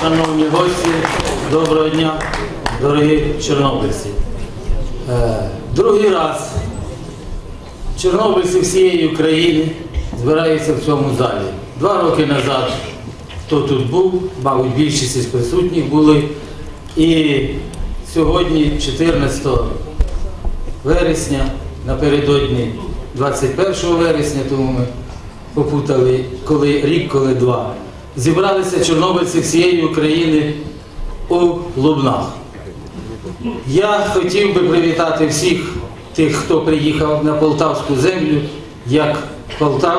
шановні гості, доброго дня, дорогі чорнобильці. Е, Другий раз чорнобильці всієї України збираються в цьому залі. Два роки назад хто тут був, мабуть, більшість із присутніх були. І сьогодні, 14 вересня, напередодні 21 вересня, тому ми попутали коли рік, коли два. Зібралися чорнобильці всієї України у Лубнах. Я хотів би привітати всіх тих, хто приїхав на Полтавську землю, як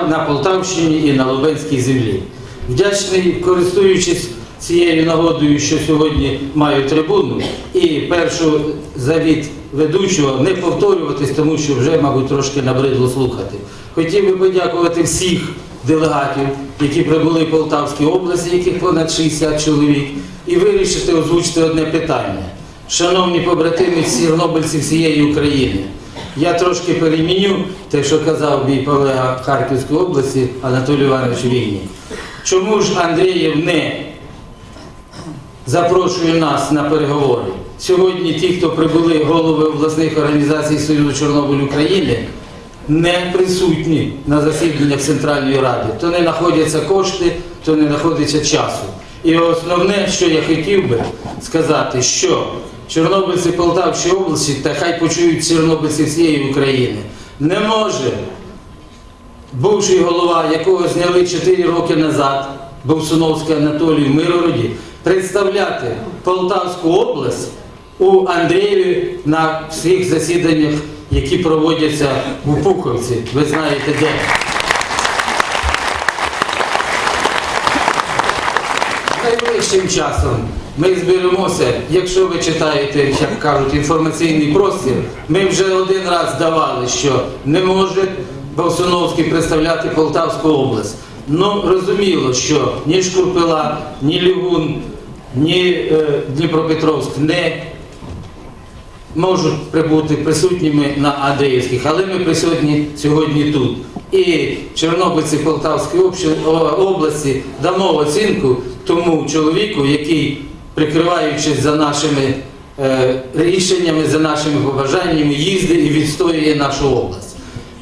на Полтавщині і на Лубенській землі. Вдячний, користуючись цією нагодою, що сьогодні маю трибуну, і першу завіт ведучого не повторюватись, тому що вже, мабуть, трошки набридло слухати. Хотів би подякувати всіх делегатів, які прибули в Полтавській області, яких понад 60 чоловік, і вирішити озвучити одне питання. Шановні побратими з чорнобильці всієї України, я трошки переміню те, що казав мій колега Харківської області Анатолій Іванович Вільник. Чому ж Андрієв не запрошує нас на переговори? Сьогодні ті, хто прибули голови обласних організацій Союзу Чорнобиль України, не присутні на засіданнях Центральної Ради. То не знаходяться кошти, то не знаходиться часу. І основне, що я хотів би сказати, що чорнобильці Полтавської області, та хай почують чорнобильці всієї України, не може бувший голова, якого зняли 4 роки назад, Бовсуновський Анатолій в Миргороді, представляти Полтавську область у Андрієві на всіх засіданнях, які проводяться у Пуховці. Ви знаєте де. Найближчим часом ми зберемося, якщо ви читаєте, як кажуть, інформаційний простір, ми вже один раз давали, що не може Бовсуновський представляти Полтавську область. Ну, розуміло, що ні Шкурпила, ні Лігун, ні е, Дніпропетровськ не можуть прибути присутніми на Андріївських, але ми присутні сьогодні тут. І Чорнобильці Полтавської області дамо оцінку тому чоловіку, який, прикриваючись за нашими е, рішеннями, за нашими побажаннями, їздить і відстоює нашу область.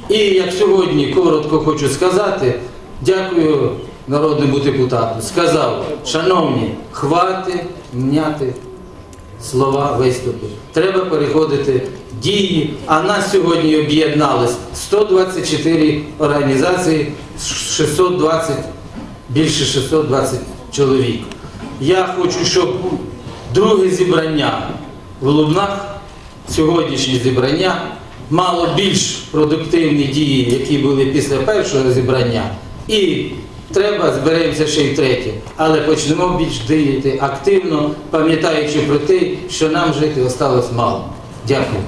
І як сьогодні коротко хочу сказати, дякую народному депутату. Сказав, шановні, хвати мняти слова виступи. Треба переходити дії. А нас сьогодні об'єднались 124 організації, 620, більше 620 чоловік. Я хочу, щоб друге зібрання в Лубнах, сьогоднішнє зібрання, мало більш продуктивні дії, які були після першого зібрання. І треба зберемося ще й третє. Але почнемо більш діяти активно, пам'ятаючи про те, що нам жити осталось мало. Дякую.